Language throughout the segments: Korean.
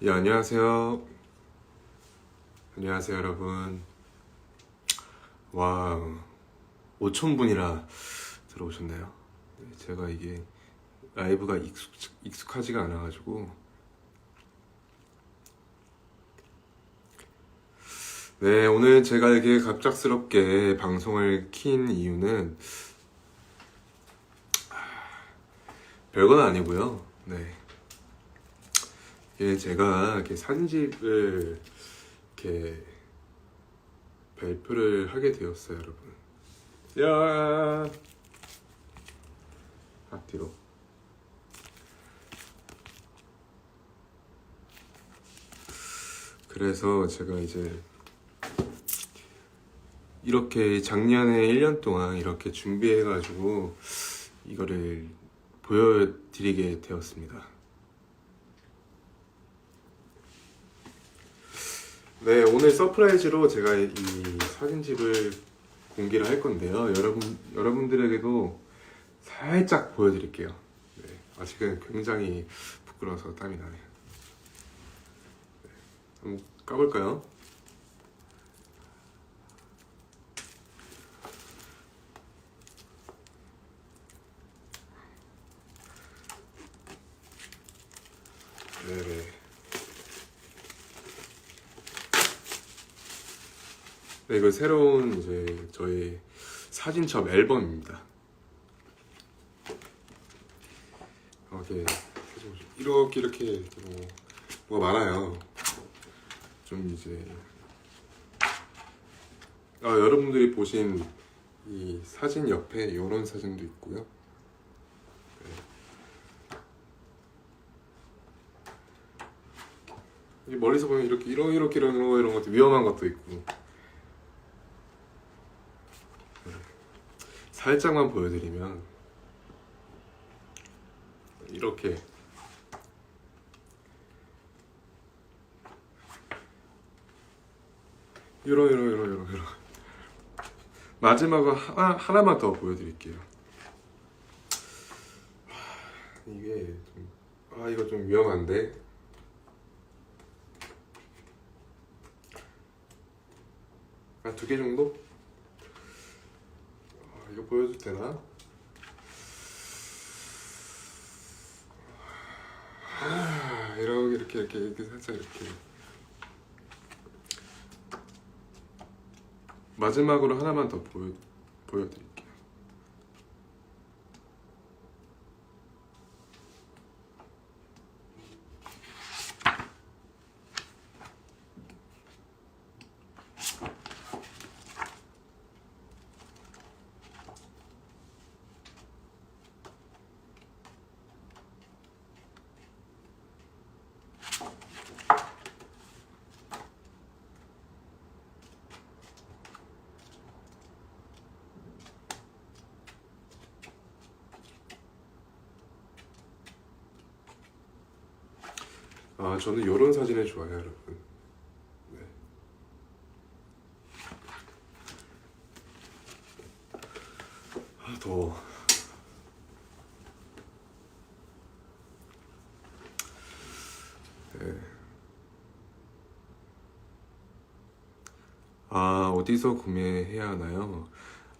예, 안녕하세요. 안녕하세요, 여러분. 와, 5,000분이나 들어오셨나요? 네, 제가 이게 라이브가 익숙, 익숙하지가 않아가지고. 네, 오늘 제가 이렇게 갑작스럽게 방송을 킨 이유는 별건 아니고요. 네. 예, 제가 이렇게 사진집을 이렇게 발표를 하게 되었어요, 여러분. 야, 앞뒤로. 그래서 제가 이제 이렇게 작년에 1년 동안 이렇게 준비해가지고 이거를 보여드리게 되었습니다. 네, 오늘 서프라이즈로 제가 이 사진집을 공개를 할 건데요. 여러분, 여러분들에게도 살짝 보여드릴게요. 네, 아직은 굉장히 부끄러워서 땀이 나네요. 네, 한번 까볼까요? 네네. 네, 이거 새로운 이제 저희 사진첩 앨범입니다. 이렇게 이렇게 이렇게 뭐 뭐가 많아요. 좀 이제 아 여러분들이 보신 이 사진 옆에 이런 사진도 있고요. 이 멀리서 보면 이렇게 이런 이렇게 이런 거 이런 것도 위험한 것도 있고 살짝만 보여드리면 이렇게 이런 이런 이런 이런 이런 마지막으로 하나 하나만 더 보여드릴게요. 하, 이게 좀, 아 이거 좀 위험한데. 한두개 정도? 아, 이거 보여도 되나? 아, 이렇게 이렇게 이렇게 이렇게 살짝 이렇게 마지막으로 하나만 더 보여 보여드릴게요. 아 저는 이런 사진을 좋아해요, 여러분. 네. 아 더워. 네. 아 어디서 구매해야 하나요?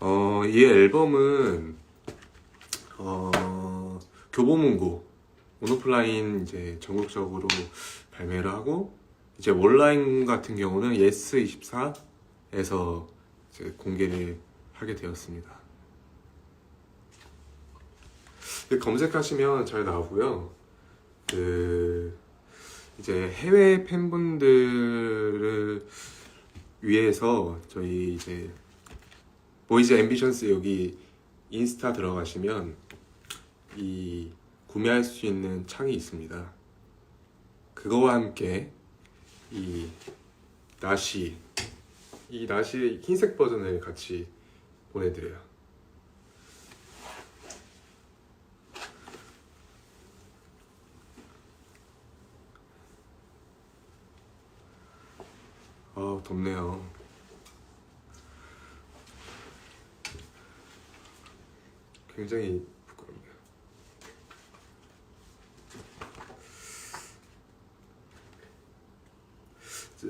어, 이 앨범은 어, 교보문고 오노플라인 이제 전국적으로 발매를 하고 이제 온라인 같은 경우는 예스24에서 이제 공개를 하게 되었습니다. 검색하시면 잘 나오고요. 그 이제 해외 팬분들을 위해서 저희 이제 보이즈 앰비션스 여기 인스타 들어가시면 이 구매할 수 있는 창이 있습니다. 그거와 함께 이 나시 이 나시 흰색 버전을 같이 보내드려요. 아 덥네요. 굉장히 부끄럽네요.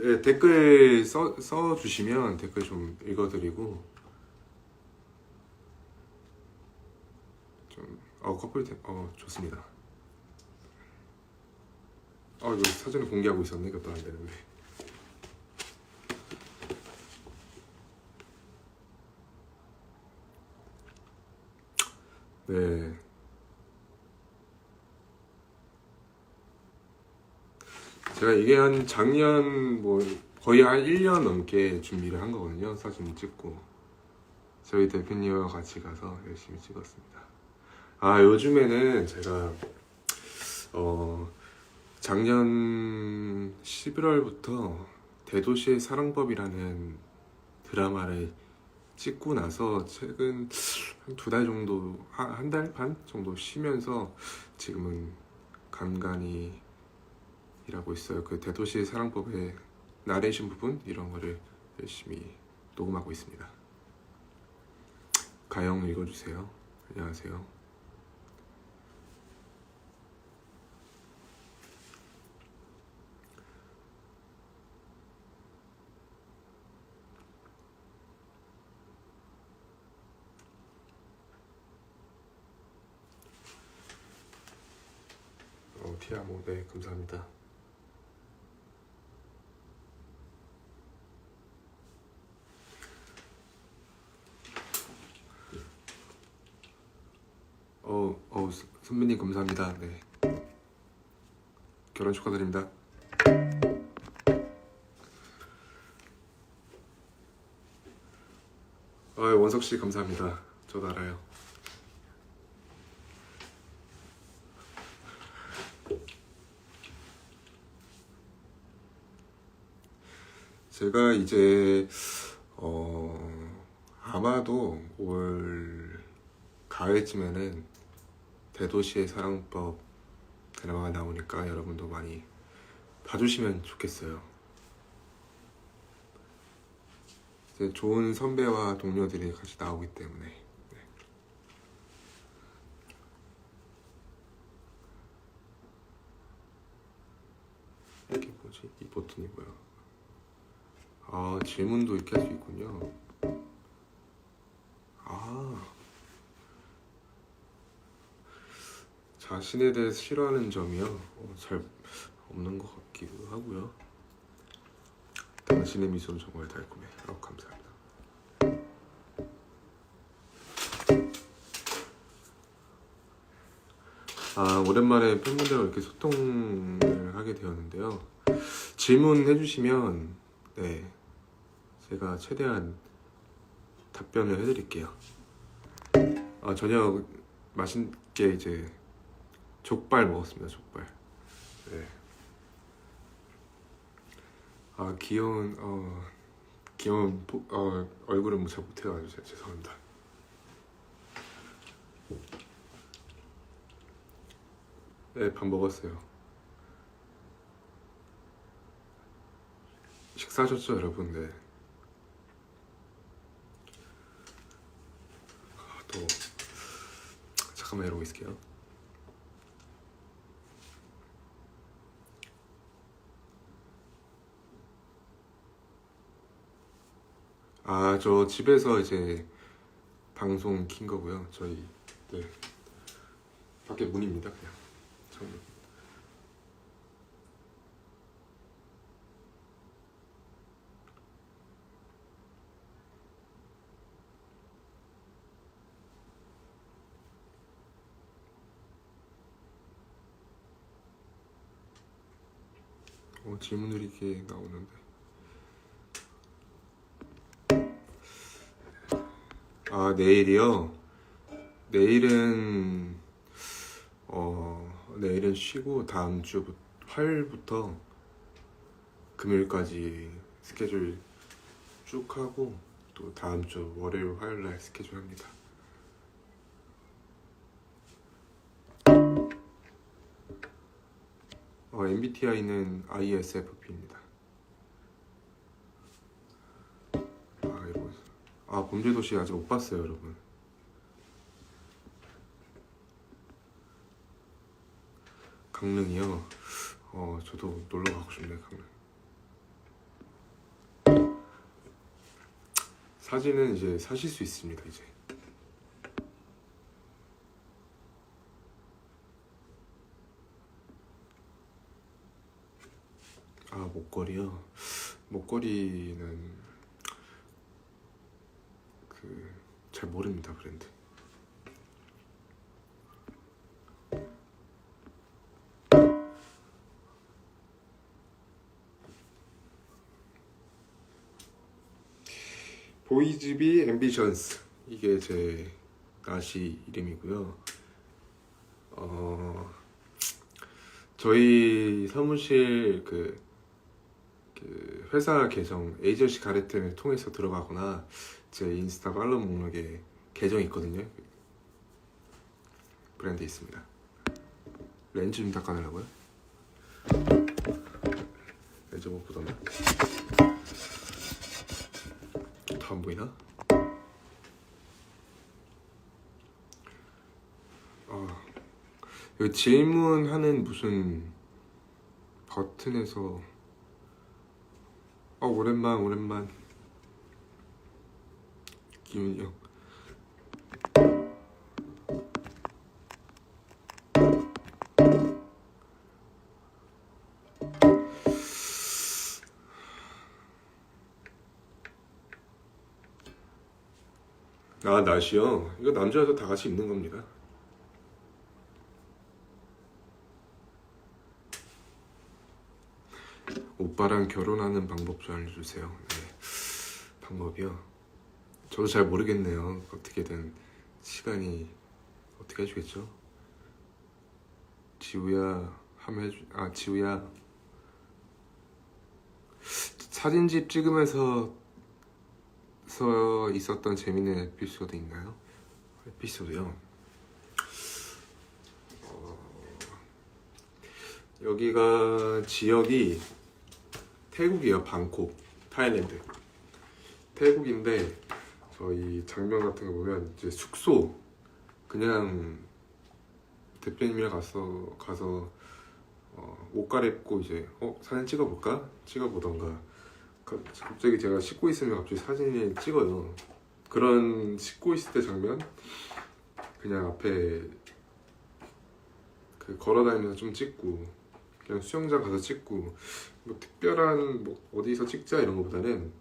예, 댓글 써, 써주시면 댓글 좀 읽어드리고 좀 어, 커플 템, 어 좋습니다. 어 이거 사전에 공개하고 있었네 이것도 안 되는데. 네. 제가 이게 한 작년 뭐 거의 한 1년 넘게 준비를 한 거거든요. 사진 찍고. 저희 대표님과 같이 가서 열심히 찍었습니다. 아, 요즘에는 제가 어 작년 11월부터 대도시의 사랑법이라는 드라마를 찍고 나서 최근 한 두 달 정도 한 달 반 정도 쉬면서 지금은 간간히 일하고 있어요. 그 대도시 사랑법의 나레이션 부분 이런 거를 열심히 녹음하고 있습니다. 가영 읽어주세요. 안녕하세요. 어, 티아모 네 감사합니다. 어, 어 스- 선배님 감사합니다. 네. 결혼 축하드립니다. 아, 원석 씨 감사합니다. 저도 알아요. 제가 이제 어 아마도 올 가을쯤에는 대도시의 사랑법 드라마가 나오니까 여러분도 많이 봐주시면 좋겠어요. 이제 좋은 선배와 동료들이 같이 나오기 때문에 네. 이게 뭐지? 이 버튼이 뭐야? 아 질문도 이렇게 할 수 있군요. 자신에 대해서 싫어하는 점이요? 어, 잘 없는 것 같기도 하고요. 당신의 미소는 정말 달콤해. 아, 감사합니다. 아, 오랜만에 팬분들과 이렇게 소통을 하게 되었는데요. 질문해 주시면, 네, 제가 최대한 답변을 해드릴게요. 아, 저녁 맛있게 이제 족발 먹었습니다. 족발. 네. 아 귀여운 어 귀여운 포, 어 얼굴은 뭐 잘 못해가지고 죄송합니다. 네, 밥 먹었어요. 식사하셨죠, 여러분? 네. 아, 또 잠깐만 이러고 있을게요. 아, 저 집에서 이제 방송 킨 거고요. 저희 네. 밖에 문입니다, 그냥. 창문. 어, 질문들이 이렇게 나오는데. 아, 내일이요? 내일은, 어, 내일은 쉬고 다음 주 화요일부터 금요일까지 스케줄 쭉 하고 또 다음 주 월요일, 화요일 날 스케줄 합니다. 어, MBTI는 ISFP입니다. 아 범죄도시 아직 못 봤어요 여러분 강릉이요? 어 저도 놀러 가고 싶네요 강릉 사진은 이제 사실 수 있습니다 이제 아 목걸이요? 목걸이는 그 잘 모릅니다 브랜드 보이즈비 앰비션스 이게 제 나시 이름이고요. 어 저희 사무실 그, 그 회사 계정 에이전시 가레템을 통해서 들어가거나 제 인스타 팔로우 목록에 계정이 있거든요. 브랜드 있습니다. 렌즈 좀 닦아내라고요? 렌즈 못 보던데. 더안 보이나? 아, 질문하는 무슨 버튼에서 어 오랜만 오랜만 기훈이 형 아, 날씨요? 이거 남자여서 다 같이 입는 겁니다. 오빠랑 결혼하는 방법 좀 알려주세요. 네. 방법이요? 저도 잘 모르겠네요. 어떻게든 시간이 어떻게 해주겠죠? 지우야 하면 해주... 아 지우야 사진집 찍으면서 서 있었던 재밌는 에피소드 있나요? 에피소드요. 어, 여기가 지역이 태국이에요. 방콕, 타일랜드. 태국인데 저희 장면 같은 거 보면 이제 숙소 그냥 대표님이랑 가서 가서 어, 옷 갈아입고 이제 어 사진 찍어볼까? 찍어보던가 가- 갑자기 제가 씻고 있으면 갑자기 사진을 찍어요. 그런 씻고 있을 때 장면 그냥 앞에 그 걸어다니면서 좀 찍고 그냥 수영장 가서 찍고 뭐 특별한 뭐 어디서 찍자 이런 거보다는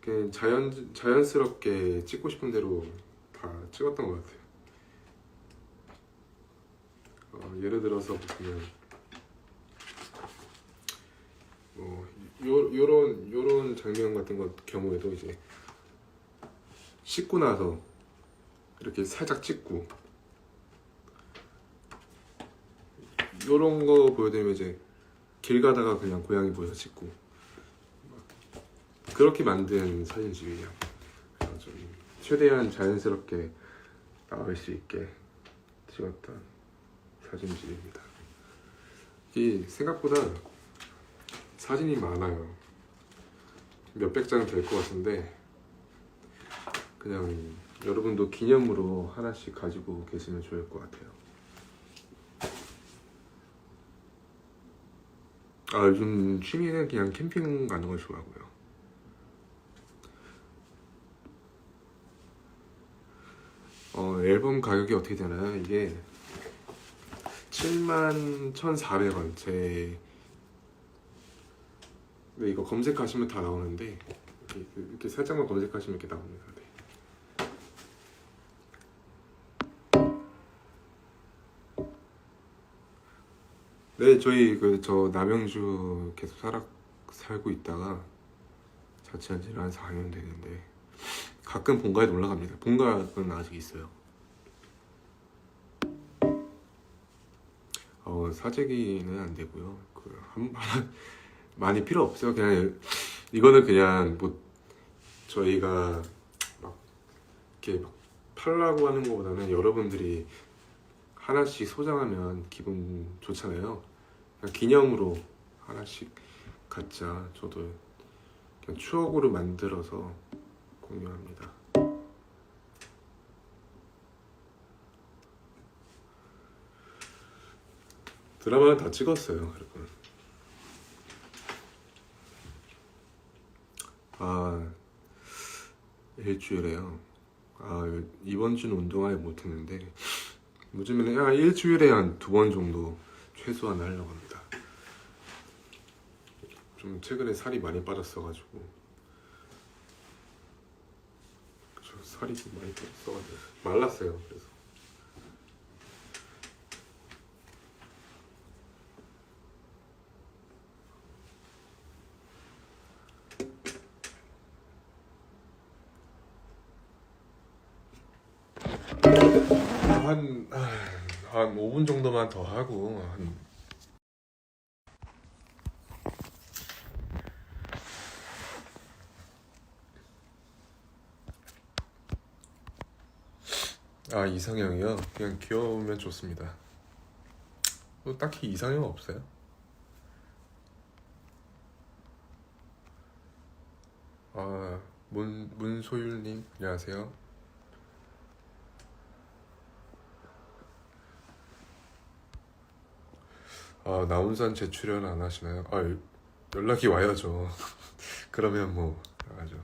그냥 자연 자연스럽게 찍고 싶은 대로 다 찍었던 것 같아요. 어, 예를 들어서 보면 뭐 요, 요런 요런 장면 같은 것 경우에도 이제 씻고 나서 이렇게 살짝 찍고 요런 거 보여드리면 이제 길 가다가 그냥 고양이 보여서 찍고 그렇게 만든 사진집이에요. 좀 최대한 자연스럽게 나올 수 있게 찍었던 사진집입니다. 이 생각보다 사진이 많아요. 몇백 장 될 것 같은데 그냥 여러분도 기념으로 하나씩 가지고 계시면 좋을 것 같아요. 아 요즘 취미는 그냥 캠핑 가는 걸 좋아하고요. 어 앨범 가격이 어떻게 되나요? 이게 7만 1,400원 제 네, 이거 검색하시면 다 나오는데 이렇게 살짝만 검색하시면 이렇게 나옵니다. 네, 저희 그 저 남영주 계속 살아 살고 있다가 자취한 지는 한 4년 되는데 가끔 본가에 올라갑니다. 본가는 아직 있어요. 어, 사재기는 안 되고요. 그한 많이 필요 없어요. 그냥 이거는 그냥 뭐 저희가 막 이렇게 막 팔라고 하는 것보다는 여러분들이 하나씩 소장하면 기분 좋잖아요. 그냥 기념으로 하나씩 갖자. 저도 그냥 추억으로 만들어서 공유합니다. 드라마는 다 찍었어요, 여러분. 아 일주일에요. 아 이번 주는 운동하지 못했는데 요즘에는 한 일주일에 한 두 번 정도 최소한 하려고 합니다. 좀 최근에 살이 많이 빠졌어가지고 살이 좀 많이 빠졌어가지고 말랐어요. 그래서 한, 아, 한 5분 정도만 더 하고 한 아, 이상형이요? 그냥 귀여우면 좋습니다. 뭐 딱히 이상형 없어요? 아, 문, 문소율님, 안녕하세요. 아, 나운산 재출연 안 하시나요? 아, 연락이 와야죠. 그러면 뭐, 나가죠.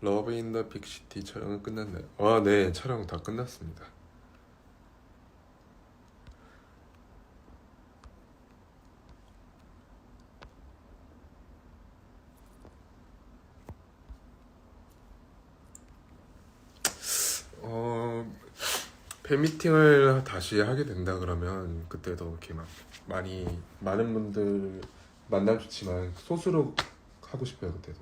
러브 인더 빅시티 촬영은 끝났나요? 아, 네, 촬영 다 끝났습니다. 어, 팬미팅을 다시 하게 된다 그러면 그때도 이렇게 막 많이 많은 분들 만나면 좋지만 소수로 하고 싶어요 그때도.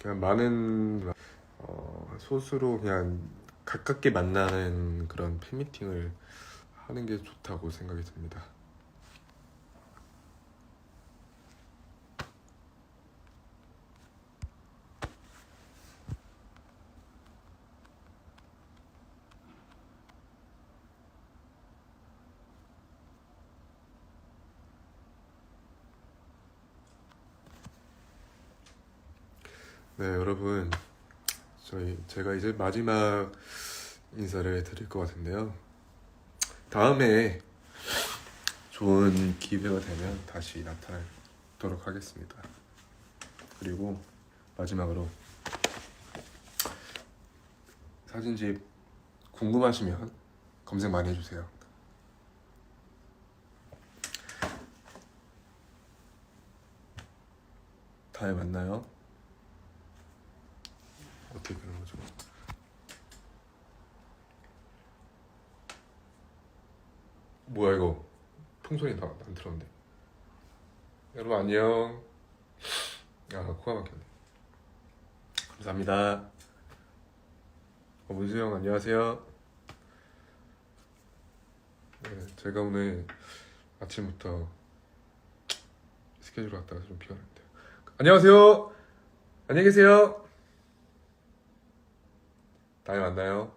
그냥 많은 어, 소수로 그냥 가깝게 만나는 그런 팬미팅을 하는 게 좋다고 생각이 듭니다. 네, 여러분. 저희 제가 이제 마지막 인사를 드릴 것 같은데요. 다음에 좋은 기회가 되면 다시 나타나도록 하겠습니다. 그리고 마지막으로 사진집 궁금하시면 검색 많이 해주세요. 다음에 만나요. 어떻게 되는 거죠? 뭐야 이거? 통소리 다안 들었는데. 여러분 안녕. 아 코가 막혔네. 감사합니다. 어, 문수 형 안녕하세요. 네, 제가 오늘 아침부터 스케줄 갔다가 좀 피곤한데 안녕하세요. 안녕히 계세요 다음에 만나요.